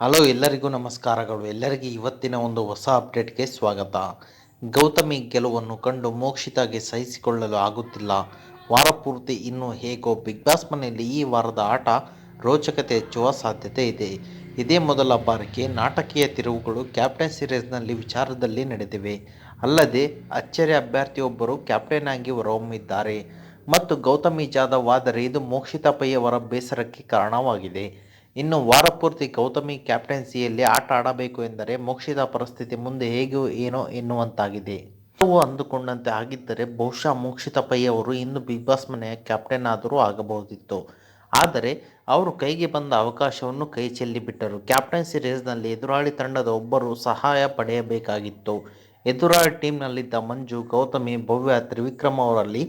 Hello ಎಲ್ಲರಿಗೂ ನಮಸ್ಕಾರಗಳು. ಎಲ್ಲರಿಗೂ ಇವತ್ತಿನ ಒಂದು ಹೊಸ ಅಪ್ಡೇಟ್ಗೆ ಸ್ವಾಗತ. ಗೌತಮಿ ಗೆಲುವನ್ನು ಕಂಡು ಮೋಕ್ಷಿತಾಗೆ ಸಹಿಸಿಕೊಳ್ಳಲು ಆಗುತ್ತಿಲ್ಲ. ವಾರ ಪೂರ್ತಿ ಇನ್ನು ಹೇಗೋ ಬಿಗ್ ಬಾಸ್ ಮನೆಯಲ್ಲಿ ಈ ವಾರದ ಆಟ ರೋಚಕತೆ ಹೆಚ್ಚುವ ಸಾಧ್ಯತೆ ಇದೆ. ಇದೇ ಮೊದಲ ಬಾರಿಗೆ ನಾಟಕೀಯ ತಿರುವುಗಳು ಕ್ಯಾಪ್ಟನ್ ಸೀರೀಸ್ನಲ್ಲಿ ವಿಚಾರದಲ್ಲಿ ನಡೆದಿವೆ. ಅಲ್ಲದೆ ಅಚ್ಚರಿ ಅಭ್ಯರ್ಥಿಯೊಬ್ಬರು ಕ್ಯಾಪ್ಟನ್ ಆಗಿ ಹೊರಹೊಮ್ಮಿದ್ದಾರೆ. ಮತ್ತು ಗೌತಮಿ ಜಾಧವ್ ಆದರೆ ಇದು ಮೋಕ್ಷಿತಾ ಪೈಯವರ ಬೇಸರಕ್ಕೆ ಕಾರಣವಾಗಿದೆ. ಇನ್ನು ವಾರಪೂರ್ತಿ ಗೌತಮಿ ಕ್ಯಾಪ್ಟೆನ್ಸಿಯಲ್ಲಿ ಆಟ ಆಡಬೇಕು ಎಂದರೆ ಮೋಕ್ಷಿತ ಪರಿಸ್ಥಿತಿ ಮುಂದೆ ಹೇಗೋ ಏನೋ ಎನ್ನುವಂತಾಗಿದೆ. ನಾವು ಅಂದುಕೊಂಡಂತೆ ಆಗಿದ್ದರೆ ಬಹುಶಃ ಮೋಕ್ಷಿತ ಪೈ ಅವರು ಇನ್ನು ಬಿಗ್ ಬಾಸ್ ಮನೆಯ ಕ್ಯಾಪ್ಟನ್ ಆದರೂ ಆಗಬಹುದಿತ್ತು. ಆದರೆ ಅವರು ಕೈಗೆ ಬಂದ ಅವಕಾಶವನ್ನು ಕೈ ಚೆಲ್ಲಿಬಿಟ್ಟರು ಕ್ಯಾಪ್ಟನ್ಸಿ ರೇಸ್ನಲ್ಲಿ ಎದುರಾಳಿ ತಂಡದ ಒಬ್ಬರು ಸಹಾಯ ಪಡೆಯಬೇಕಾಗಿತ್ತು. ಎದುರಾಳಿ ಟೀಮ್ನಲ್ಲಿದ್ದ ಮಂಜು, ಗೌತಮಿ, ಭವ್ಯ ತ್ರಿವಿಕ್ರಮ್ ಅವರಲ್ಲಿ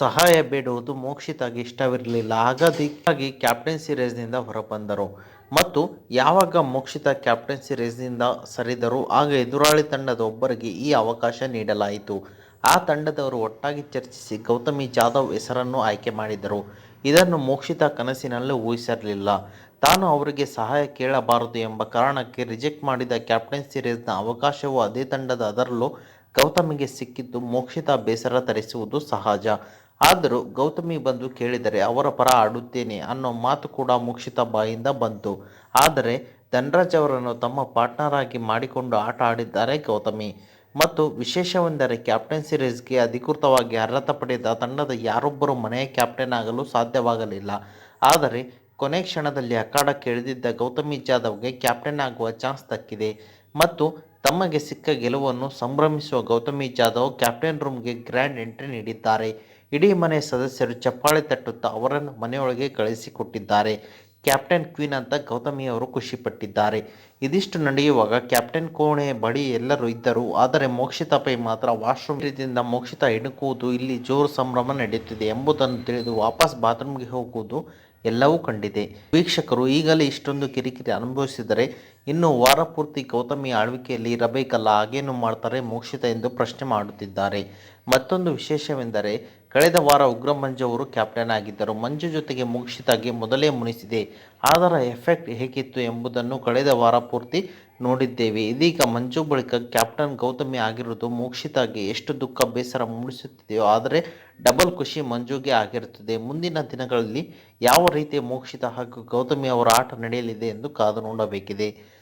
ಸಹಾಯ ಬೇಡುವುದು ಮೋಕ್ಷಿತಾಗಿ ಇಷ್ಟವಿರಲಿಲ್ಲ. ಹಾಗಾಗಿ ಕ್ಯಾಪ್ಟನ್ಸಿ ರೇಸ್ನಿಂದ ಹೊರಬಂದರು. ಮತ್ತು ಯಾವಾಗ ಮೋಕ್ಷಿತ ಕ್ಯಾಪ್ಟನ್ಸಿ ರೇಸ್ನಿಂದ ಸರಿದರು, ಆಗ ಎದುರಾಳಿ ತಂಡದ ಒಬ್ಬರಿಗೆ ಈ ಅವಕಾಶ ನೀಡಲಾಯಿತು. ಆ ತಂಡದವರು ಒಟ್ಟಾಗಿ ಚರ್ಚಿಸಿ ಗೌತಮಿ ಜಾಧವ್ ಹೆಸರನ್ನು ಆಯ್ಕೆ ಮಾಡಿದರು. ಇದನ್ನು ಮೋಕ್ಷಿತ ಕನಸಿನಲ್ಲೂ ಊಹಿಸಿರಲಿಲ್ಲ. ತಾನು ಅವರಿಗೆ ಸಹಾಯ ಕೇಳಬಾರದು ಎಂಬ ಕಾರಣಕ್ಕೆ ರಿಜೆಕ್ಟ್ ಮಾಡಿದ ಕ್ಯಾಪ್ಟನ್ ಸಿರೀಸ್ನ ಅವಕಾಶವು ಅದೇ ತಂಡದ ಅದರಲ್ಲೂ ಗೌತಮಿಗೆ ಸಿಕ್ಕಿದ್ದು ಮೋಕ್ಷಿತ ಬೇಸರ ತರಿಸುವುದು ಸಹಜ. ಆದರೂ ಗೌತಮಿ ಬಂದು ಕೇಳಿದರೆ ಅವರ ಪರ ಆಡುತ್ತೇನೆ ಅನ್ನೋ ಮಾತು ಕೂಡ ಮೋಕ್ಷಿತ ಬಾಯಿಂದ ಬಂತು. ಆದರೆ ಧನರಾಜ್ ಅವರನ್ನು ತಮ್ಮ ಪಾರ್ಟ್ನರ್ ಆಗಿ ಮಾಡಿಕೊಂಡು ಆಟ ಆಡಿದ್ದಾರೆ ಗೌತಮಿ. ಮತ್ತು ವಿಶೇಷವೆಂದರೆ ಕ್ಯಾಪ್ಟನ್ಸಿ ಸಿರೀಸ್ಗೆ ಅಧಿಕೃತವಾಗಿ ಅರ್ಹತೆ ಪಡೆದ ತಂಡದ ಯಾರೊಬ್ಬರು ಮನೆಯ ಕ್ಯಾಪ್ಟನ್ ಆಗಲು ಸಾಧ್ಯವಾಗಲಿಲ್ಲ. ಆದರೆ, ಕೊನೆ ಕ್ಷಣದಲ್ಲಿ ಅಖಾಡಕ್ಕೆ ಇಳಿದಿದ್ದ ಗೌತಮಿ ಜಾಧವ್ಗೆ ಕ್ಯಾಪ್ಟನ್ ಆಗುವ ಚಾನ್ಸ್ ದಕ್ಕಿದೆ. ಮತ್ತು ತಮಗೆ ಸಿಕ್ಕ ಗೆಲುವನ್ನು ಸಂಭ್ರಮಿಸುವ ಗೌತಮಿ ಜಾಧವ್ ಕ್ಯಾಪ್ಟನ್ ರೂಮ್ಗೆ ಗ್ರ್ಯಾಂಡ್ ಎಂಟ್ರಿ ನೀಡಿದ್ದಾರೆ. ಇಡೀ ಮನೆ ಸದಸ್ಯರು ಚಪ್ಪಾಳೆ ತಟ್ಟುತ್ತಾ ಅವರನ್ನು ಮನೆಯೊಳಗೆ ಕಳಿಸಿಕೊಟ್ಟಿದ್ದಾರೆ ಕ್ಯಾಪ್ಟನ್ ಕ್ವೀನ್ ಅಂತ ಗೌತಮಿ ಅವರು ಖುಷಿಪಟ್ಟಿದ್ದಾರೆ. ಇದಿಷ್ಟು ನಡೆಯುವಾಗ ಕ್ಯಾಪ್ಟನ್ ಕೋಣೆ ಬಳಿ ಎಲ್ಲರೂ ಇದ್ದರು. ಆದರೆ ಮೋಕ್ಷಿತ ಪೈ ಮಾತ್ರ ವಾಶ್ರೂಮ್ ರೀತಿಯಿಂದ ಮೋಕ್ಷಿತ ಇಣುಕುವುದು ಇಲ್ಲಿ ಜೋರು ಸಂಭ್ರಮ ನಡೆಯುತ್ತಿದೆ ಎಂಬುದನ್ನು ತಿಳಿದು ವಾಪಸ್ ಬಾತ್ರೂಮ್ಗೆ ಹೋಗುವುದು ಎಲ್ಲವೂ ಕಂಡಿದೆ. ವೀಕ್ಷಕರು ಈಗಲೇ ಇಷ್ಟೊಂದು ಕಿರಿಕಿರಿ ಅನುಭವಿಸಿದರೆ ಇನ್ನು ವಾರ ಪೂರ್ತಿ ಗೌತಮಿ ಆಳ್ವಿಕೆಯಲ್ಲಿ ಇರಬೇಕಲ್ಲ, ಹಾಗೇನು ಮಾಡ್ತಾರೆ ಮೋಕ್ಷಿತ ಎಂದು ಪ್ರಶ್ನೆ ಮಾಡುತ್ತಿದ್ದಾರೆ. ಮತ್ತೊಂದು ವಿಶೇಷವೆಂದರೆ ಕಳೆದ ವಾರ ಉಗ್ರ ಮಂಜು ಅವರು ಕ್ಯಾಪ್ಟನ್ ಆಗಿದ್ದರು. ಮಂಜು ಜೊತೆಗೆ ಮೋಕ್ಷಿತಾಗಿ ಮೊದಲೇ ಮುನಿಸಿದೆ. ಅದರ ಎಫೆಕ್ಟ್ ಹೇಗಿತ್ತು ಎಂಬುದನ್ನು ಕಳೆದ ವಾರ ಪೂರ್ತಿ ನೋಡಿದ್ದೇವೆ. ಇದೀಗ ಮಂಜು ಬಳಿಕ ಕ್ಯಾಪ್ಟನ್ ಗೌತಮಿ ಆಗಿರುವುದು ಮೋಕ್ಷಿತಾಗಿ ಎಷ್ಟು ದುಃಖ ಬೇಸರ ಮೂಡಿಸುತ್ತಿದೆಯೋ, ಆದರೆ ಡಬಲ್ ಖುಷಿ ಮಂಜುಗೆ ಆಗಿರುತ್ತದೆ. ಮುಂದಿನ ದಿನಗಳಲ್ಲಿ ಯಾವ ರೀತಿಯ ಮೋಕ್ಷಿತ ಹಾಗೂ ಗೌತಮಿ ಅವರ ಆಟ ನಡೆಯಲಿದೆ ಎಂದು ಕಾದು ನೋಡಬೇಕಿದೆ.